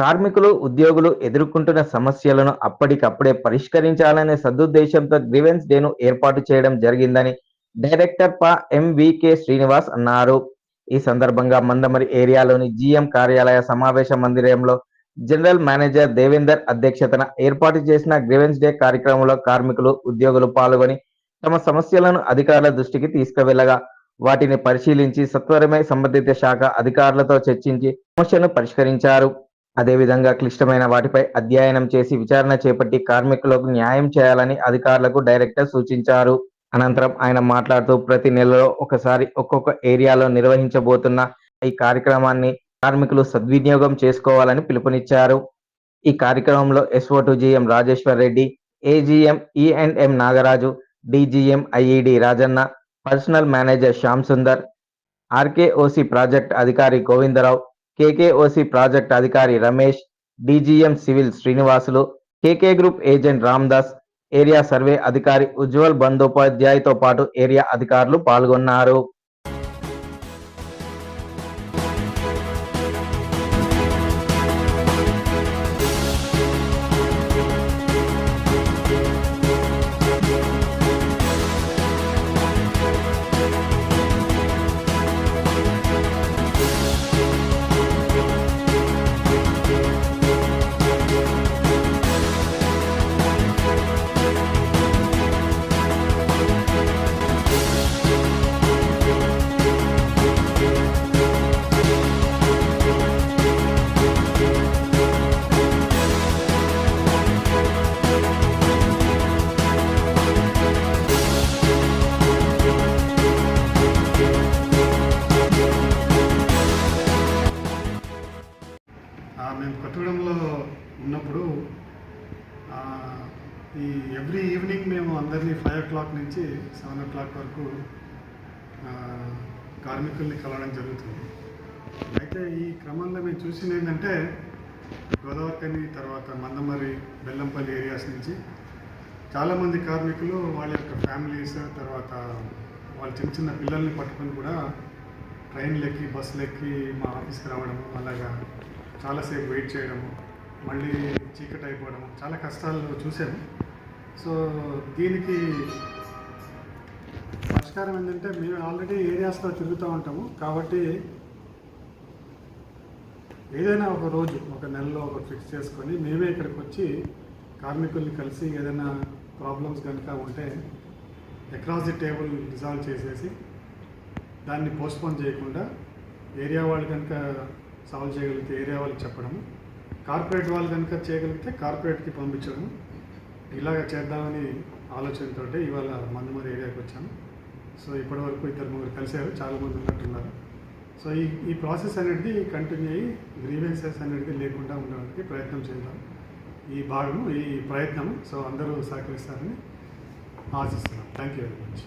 కార్మికులు ఉద్యోగులు ఎదుర్కొంటున్న సమస్యలను అప్పటికప్పుడే పరిష్కరించాలనే సదుద్దేశంతో గ్రీవెన్స్ డేను ఏర్పాటు చేయడం జరిగిందని డైరెక్టర్ పా ఎంవికే శ్రీనివాస్ అన్నారు. ఈ సందర్భంగా మందమరి ఏరియాలోని జీఎం కార్యాలయ సమావేశ మందిరంలో జనరల్ మేనేజర్ దేవేందర్ అధ్యక్షతన ఏర్పాటు చేసిన గ్రీవెన్స్ డే కార్యక్రమంలో కార్మికులు ఉద్యోగులు పాల్గొని తమ సమస్యలను అధికారుల దృష్టికి తీసుకువెళ్ళగా వాటిని పరిశీలించి సత్వరమే సంబంధిత శాఖ అధికారులతో చర్చించి సమస్యను పరిష్కరించారు. అదేవిధంగా క్లిష్టమైన వాటిపై అధ్యయనం చేసి విచారణ చేపట్టి కార్మికులకు న్యాయం చేయాలని అధికారులకు డైరెక్టర్ సూచించారు. అనంతరం ఆయన మాట్లాడుతూ ప్రతి నెలలో ఒకసారి ఒక్కొక్క ఏరియాలో నిర్వహించబోతున్న ఈ కార్యక్రమాన్ని కార్మికులు సద్వినియోగం చేసుకోవాలని పిలుపునిచ్చారు. ఈ కార్యక్రమంలో SO GM Rajeshwar Reddy AGM ENM Nagaraju DGM IED Rajanna personnel manager Shyam Sundar RKOC project అధికారి గోవిందరావు కేకేఓసి ప్రాజెక్ట్ అధికారి Ramesh DGM civil Srinivasulu KK group agent Ramdas area survey అధికారి ఉజ్వల్ బందోపాధ్యాయతో పాటు ఏరియా అధికారులు పాల్గొన్నారు. చూడంలో ఉన్నప్పుడు ఈ ఎవ్రీ ఈవినింగ్ మేము అందరినీ ఫైవ్ ఓ క్లాక్ నుంచి సెవెన్ ఓ క్లాక్ వరకు కార్మికుల్ని కలవడం జరుగుతుంది. అయితే ఈ క్రమంలో మేము చూసింది ఏంటంటే గోదావరికని తర్వాత మందమరి బెల్లంపల్లి ఏరియాస్ నుంచి చాలామంది కార్మికులు వాళ్ళ యొక్క ఫ్యామిలీస్ తర్వాత వాళ్ళ చిన్న చిన్న పిల్లల్ని పట్టుకొని కూడా ట్రైన్లు ఎక్కి బస్సులు ఎక్కి మా ఆఫీస్కి రావడం అలాగా చాలాసేపు వెయిట్ చేయడము మళ్ళీ చీకటి అయిపోవడం చాలా కష్టాలు చూసాము సో దీనికి పరిష్కారం ఏంటంటే మేము ఆల్రెడీ ఏరియాస్లో తిరుగుతూ ఉంటాము. కాబట్టి ఏదైనా ఒక రోజు ఒక నెలలో ఒక ఫిక్స్ చేసుకొని మేమే ఇక్కడికి వచ్చి కార్మికుల్ని కలిసి ఏదైనా ప్రాబ్లమ్స్ కనుక ఉంటే అక్రాస్ ది టేబుల్ రిజాల్వ్ చేసేసి దాన్ని పోస్ట్పోన్ చేయకుండా ఏరియా వాళ్ళు కనుక సాల్వ్ చేయగలిగితే ఏరియా వాళ్ళకి చెప్పడం కార్పొరేట్ వాళ్ళు కనుక చేయగలిగితే కార్పొరేట్కి పంపించడం ఇలాగ చేద్దామని ఆలోచనతో ఇవాళ మందమరి ఏరియాకి వచ్చాను. సో ఇప్పటివరకు ఇద్దరు ముగ్గురు కలిశారు. చాలామంది ఉన్నట్టున్నారు. సో ఈ ఈ ప్రాసెస్ అనేది కంటిన్యూ అయ్యి గ్రీవెన్సెస్ అనేది లేకుండా ఉండడానికి ప్రయత్నం చేద్దాం. ఈ భాగము ఈ ప్రయత్నం సో అందరూ సహకరిస్తారని ఆశిస్తున్నాం. Thank you very much.